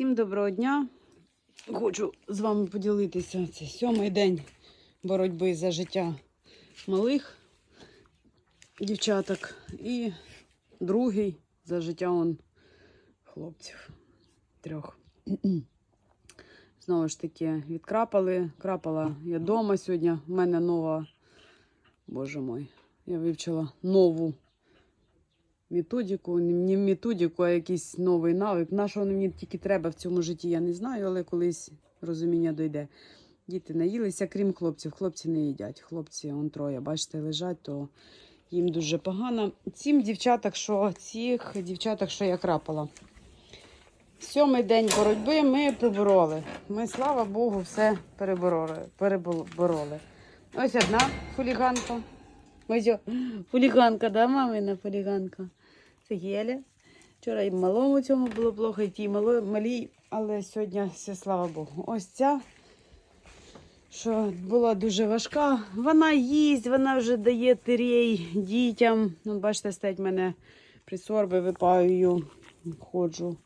Всім доброго дня. Хочу з вами поділитися. Це сьомий день боротьби за життя малих дівчаток і другий за життя он хлопців трьох. Знову ж таки, відкрапали. Крапала я вдома сьогодні. У мене нова, боже мой, я вивчила нову методику, не методику, а якийсь новий навик. На що мені тільки треба в цьому житті, я не знаю, але колись розуміння дойде. Діти наїлися, крім хлопців. Хлопці не їдять. Хлопці, он троє, бачите, лежать, то їм дуже погано. Цим дівчаток, що цих дівчаток, що я крапала. Сьомий день боротьби ми побороли. Ми, слава Богу, все перебороли. перебороли. Ось одна хуліганка. Ось хуліганка, да, мамина хуліганка. Єля. Вчора і малому цьому було плохо, і тій малій, але сьогодні все, слава Богу. Ось ця, що була дуже важка. Вона їсть, вона вже дає тирей дітям. Ну, бачите, стоять мене присорби, випаю, ходжу.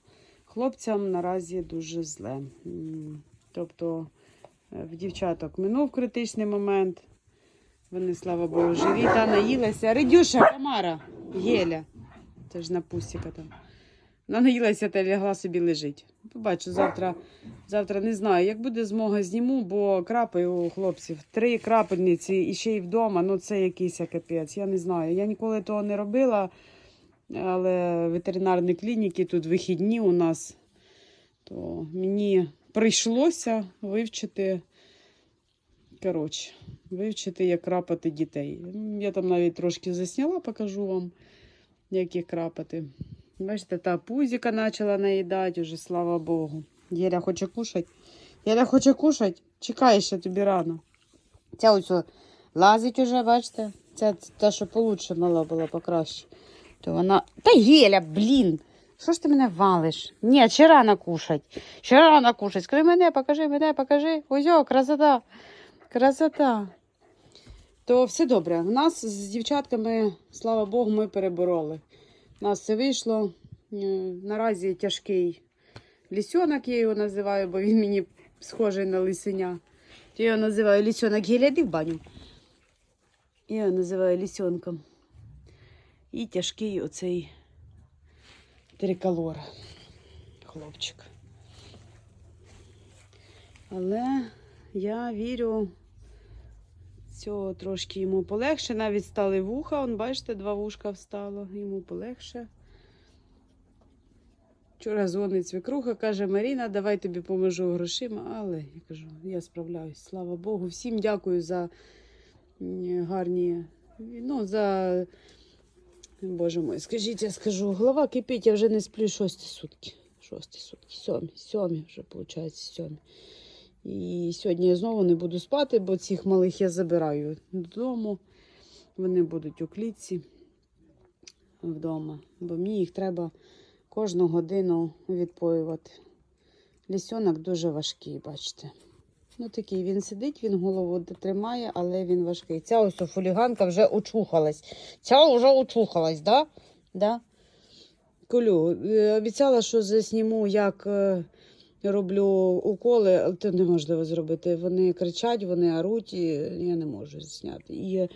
Хлопцям наразі дуже зле. Тобто е, в дівчаток минув критичний момент. Вони, слава Богу, живі та наїлася. Редюша, Камара, Єля. Це ж на пустіка там. Вона наїлася та лягла собі лежить. Побачу, завтра, завтра не знаю, як буде змога, зніму, бо крапи у хлопців. Три крапельниці і ще й вдома. Ну це якийсь капець. Я не знаю. Я ніколи того не робила, але ветеринарні клініки тут вихідні у нас. То мені прийшлося вивчити. Коротше, вивчити, як крапати дітей. Я там навіть трошки засняла, покажу вам, як їх крапати. Бачите, та пузіка почала наїдати, уже, слава Богу. Єля хоче кушати. Єля хоче кушати, чекай ще тобі рано. Ця ось лазить уже, бачите? Ця та, що получше мала була покраще. То вона. Та Єля, блін! Що ж ти мене валиш? Ні, ще рано кушать. Ще рано кушать. Скажи мене, покажи, мене, покажи. Ось, красота. Красота. То все добре. У нас з дівчатками, слава Богу, ми перебороли. У нас все вийшло. Е, Наразі тяжкий лісьонок, я його називаю, бо він мені схожий на лисеня. Я його називаю лісьонок. Геля, йди в баню. Я його називаю лісьонком. І тяжкий оцей триколор. Хлопчик. Але я вірю, цього трошки йому полегше. Навіть стали вуха. Он, бачите, два вушка встало, йому полегше. Вчора дзвонить свекруха, каже, Маріна, давай тобі поможу грошима. Але я кажу, я справляюсь, слава Богу. Всім дякую за гарні. Ну, за. Боже мой, скажіть, я скажу, голова кипить, я вже не сплю шості сутки. Шості сутки, сьомі, сьомі вже, виходить, сьомі. І сьогодні я знову не буду спати, бо цих малих я забираю додому. Вони будуть у клітці вдома, бо мені їх треба кожну годину відпоювати. Лісьонок дуже важкий, бачите. Ну такий він сидить, він голову тримає, але він важкий. Ця ось фуліганка вже очухалась. Ця вже очухалась, да? Да? Колю, е, обіцяла, що засніму, як е, роблю уколи, але це неможливо зробити. Вони кричать, вони оруть, і я не можу зняти. І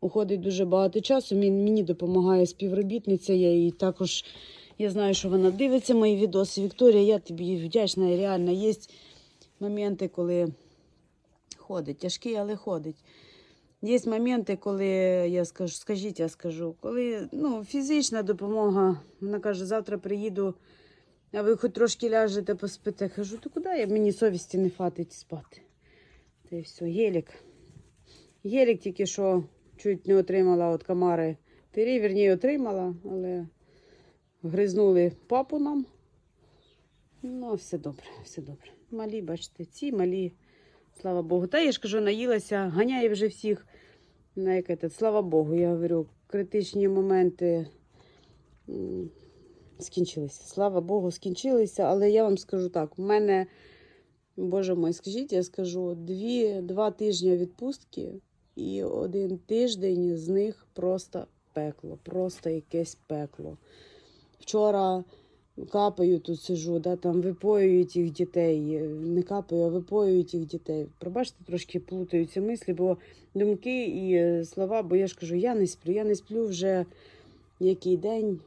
уходить дуже багато часу. Мені, допомагає співробітниця. Я їй також я знаю, що вона дивиться мої відоси. Вікторія, я тобі вдячна. І реально є моменти, коли ходить. Тяжкий, але ходить. Є моменти, коли я скажу, скажіть, я скажу, коли ну, фізична допомога, вона каже, завтра приїду, а ви хоч трошки ляжете, поспите. Кажу, то куди мені совісті не хватить спати. Та й все, гелік. Гелік тільки що чуть не отримала від комари. Тирі, вірні, отримала, але гризнули папу нам. Ну, все добре, все добре. Малі, бачите, ці малі, слава Богу. Та я ж кажу, наїлася, ганяє вже всіх. Слава Богу, я говорю, критичні моменти скінчилися. Слава Богу, скінчилися. Але я вам скажу так: у мене, боже мой, скажіть, я скажу, дві, два тижні відпустки, і один тиждень з них просто пекло, просто якесь пекло. Вчора капаю тут сижу, да, там випоюю тих дітей. Не капаю, а випоюю тих дітей. Пробачте, трошки плутаються мислі, бо думки і е, слова, бо я ж кажу, я не сплю. Я не сплю вже який день.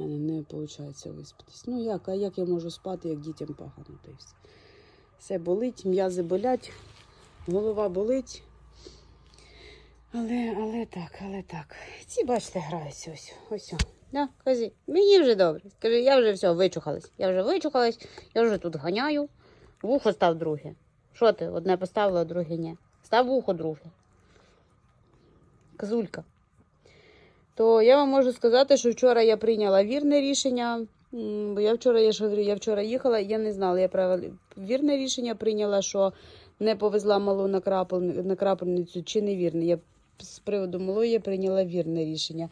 Мене не виходить виспатись. Ну як, а як я можу спати, як дітям погано, й все. Болить, м'язи болять, голова болить. Але, але так, але так. Ці, бачите, граються ось. Ось. Да, кажи, мені вже добре. Скажи, я вже все, вичухалась. Я вже вичухалась, я вже тут ганяю. Вухо став друге. Що ти? Одне поставила, друге ні. Став вухо друге. Козулька. То я вам можу сказати, що вчора я прийняла вірне рішення. Бо я вчора, я ж говорю, я вчора їхала, я не знала. Я правил... вірне рішення прийняла, що не повезла малу на, крапель... на крапельницю чи не вірне. Я з приводу малої прийняла вірне рішення.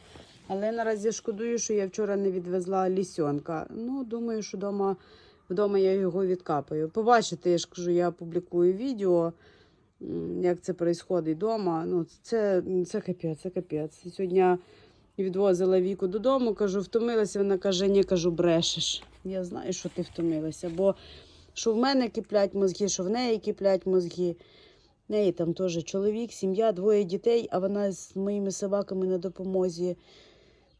Але наразі шкодую, що я вчора не відвезла лісьонка. Ну, думаю, що вдома, вдома я його відкапаю. Побачите, я ж кажу, я публікую відео, як це відбувається вдома. Ну, це, це капець, це капець. Сьогодні відвозила віку додому, кажу, втомилася. Вона каже, ні, кажу, брешеш. Я знаю, що ти втомилася, бо що в мене киплять мозги, що в неї киплять мозги. В неї там теж чоловік, сім'я, двоє дітей, а вона з моїми собаками на допомозі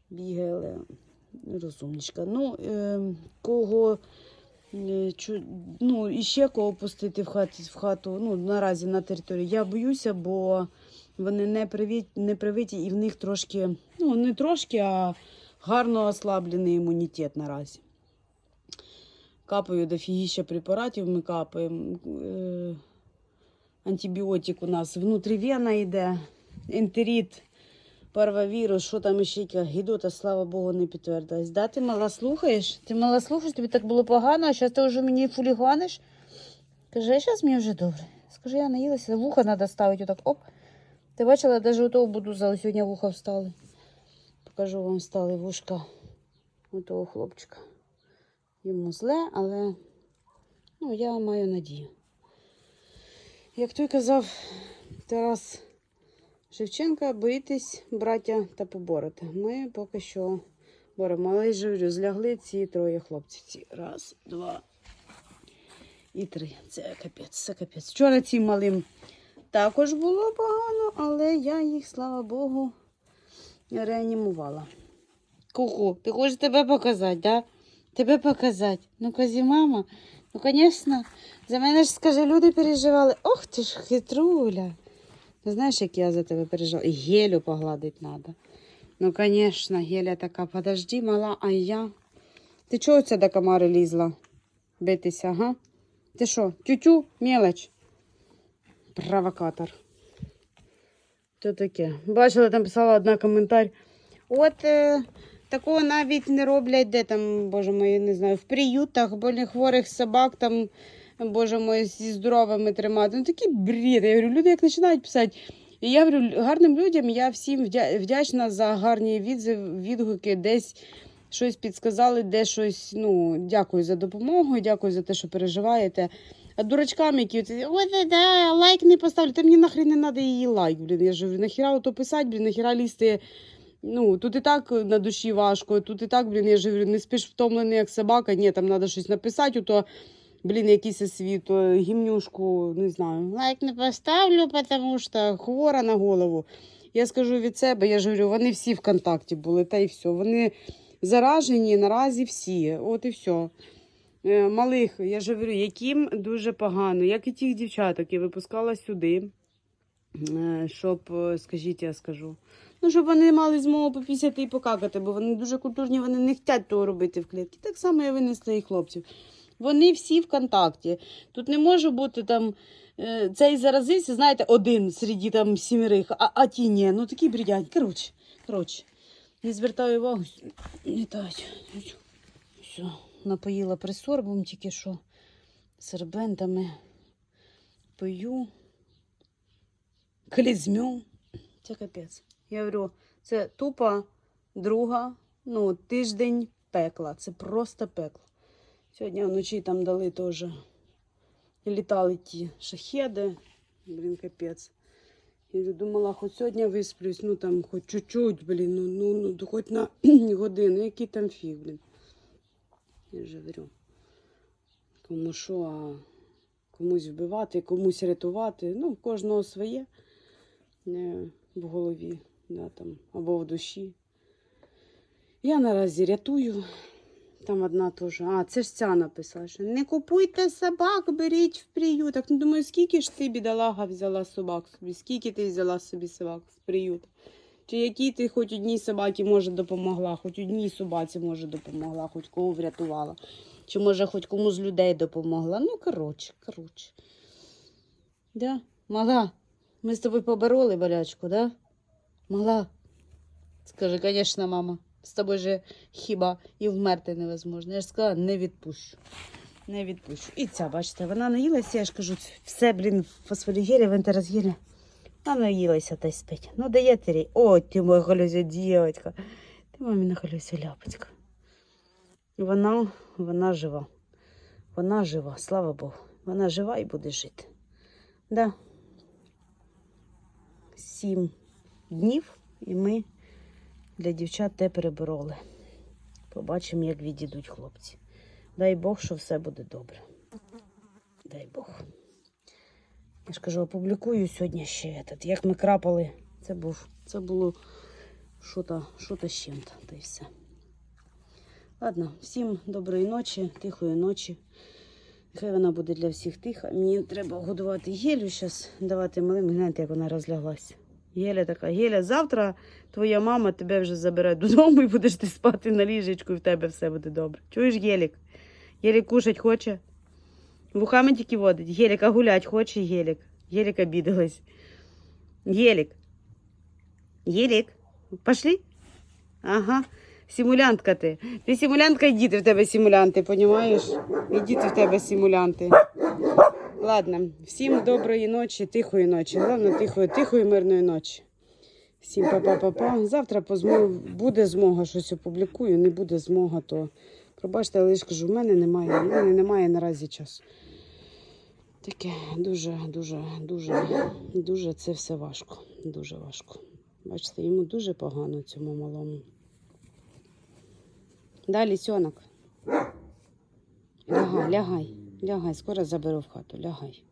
бігає, але розумничка. Ну, е, кого е, чу, ну, і ще кого пустити в, хаті, в хату, ну, наразі на території. Я боюся, бо вони не, привіт, не привиті і в них трошки, ну, не трошки, а гарно ослаблений імунітет наразі. Капаю дофігіща препаратів, ми капаємо. Е, антибіотик у нас внутрівена йде, ентерит, парвавірус, що там ще гідота, слава Богу, не підтвердилась. Да, ти мала слухаєш? Ти мала слухаєш, тобі так було погано, а зараз ти вже мені фуліганиш. Кажи, зараз мені вже добре. Скажи, я наїлася, вуха треба ставити отак. Оп. Ти бачила, навіть у того буду зали сьогодні вуха встали. Покажу вам встали вушка у того хлопчика. Йому зле, але ну, я маю надію. Як той казав Тарас Шевченка, боїтесь, браття, та поборете. Ми поки що боремо. Але я ж злягли ці троє хлопців. Ці. Раз, два і три. Це капець, це капець. Вчора цим малим також було погано, але я їх, слава Богу, реанімувала. Ку-ку, ти хочеш тебе показати, да? Тебе показати. Ну, казі, мама. Ну, звісно, за мене ж, скаже, люди переживали. Ох ти ж хитруля. Ти знаєш, як я за тебе переживала? І гелю погладити треба. Ну, звісно, геля така, подожди, мала, а я. Ти чого це до комари лізла? Битися, га? Ти що, тютю, мелоч? Провокатор. То таке. Бачила, там писала одна коментар. От е, такого навіть не роблять, де там, боже мой, не знаю, в приютах, хворих собак там, боже мой, зі здоровими тримати. Ну такий бред. Я говорю, люди як починають писати. І я говорю, гарним людям я всім вдячна за гарні відгуки, десь щось підсказали, де щось. Ну, дякую за допомогу, дякую за те, що переживаєте. Дурачкам, які от, ой, да, лайк не поставлю, та мені нахрен не треба її лайк, блін. Я ж говорю, нахіра ото писати, блін, нахіра лізти. Ну, тут і так на душі важко, тут і так, блін, я ж говорю, не спиш втомлений, як собака, ні, там треба щось написати, ото, блін, якийсь освіт, гімнюшку, не знаю. Лайк не поставлю, тому що хвора на голову. Я скажу від себе, я ж говорю, вони всі в контакті були, та й все. Вони заражені наразі всі. От і все. Е, Малих, я ж говорю, яким дуже погано, як і тих дівчаток, я випускала сюди, е, щоб, е, скажіть, я скажу. Ну, щоб вони мали змогу попісяти і покакати, бо вони дуже культурні, вони не хочуть того робити в клітці. Так само я винесла і хлопців. Вони всі в контакті. Тут не може бути там цей заразився, знаєте, один серед там сімерих, а, а ті ні. Ну такі бредянь. Коротше, коротше. Не звертаю увагу. Літають. Все, напоїла присорбом тільки що сербентами. Пою. Клізмю. Це капець. Я говорю, це тупо друга, ну, тиждень пекла. Це просто пекло. Сьогодні вночі там дали теж. Літали ті шахеди. Блін, капець. Я думала, хоч сьогодні висплюсь, ну там хоч чуть-чуть, блін, ну, ну, ну хоч на годину, який там фіг, блін. Я вже говорю. Кому що, а комусь вбивати, комусь рятувати. Ну, в кожного своє е, в голові, да, там, або в душі. Я наразі рятую. Там одна теж. А, це ж ця написала, що не купуйте собак, беріть в приюток. Ну, думаю, скільки ж ти, бідолага, взяла собак собі? Скільки ти взяла собі собак з приюту? Чи якій ти хоч одній собаці, може, допомогла, хоч одній собаці, може, допомогла, хоч кого врятувала. Чи, може, хоч комусь з людей допомогла. Ну, коротше, коротше. Да? Мала, ми з тобою побороли болячку, да? Мала. Скажи, звісно, мама. З тобою же хіба і вмерти невозможно. Я ж сказала, не відпущу. Не відпущу. І ця, бачите, вона наїлася, я ж кажу, все, блін, в фосфорігелі, Вона наїлася та й спить. Ну, дає ти. О, ти моя халюся дівчинка. Ти маміна халюся ляпочка. Вона, вона жива. Вона жива, слава Богу. Вона жива і буде жити. Да. Сім днів і ми для дівчат те перебороли. Побачимо, як відійдуть хлопці. Дай Бог, що все буде добре. Дай Бог. Я ж кажу, опублікую сьогодні ще этот. Як ми крапали, це був, це було що-то, з чим-то, та й все. Ладно, всім доброї ночі, тихої ночі. Хай вона буде для всіх тиха. Мені треба годувати Гелю зараз, давати малим. Гляньте, як вона розляглась. Геля така, Геля, завтра твоя мама тебе вже забере додому і будеш ти спати на ліжечку, і в тебе все буде добре. Чуєш, Гелік? Гелік кушать хоче? Вухами тільки водить. Гелік, а гулять хоче Гелік. Гелік обідалась. Гелік. Гелік. Пошли? Ага. Симулянтка ти. Ти симулянтка, і діти в тебе симулянти, понімаєш? І діти в тебе симулянти. Ладно, всім доброї ночі, тихої ночі. Головне, тихої, тихої, мирної ночі. Всім па-па-па-па. Завтра по буде змога щось опублікую, не буде змога, то пробачте, але я ж кажу, в мене немає, в мене немає наразі часу. Таке дуже, дуже, дуже, дуже це все важко. Дуже важко. Бачите, йому дуже погано цьому малому. Далі сьонок. Лягай, лягай, лягай, скоро заберу в хату, лягай.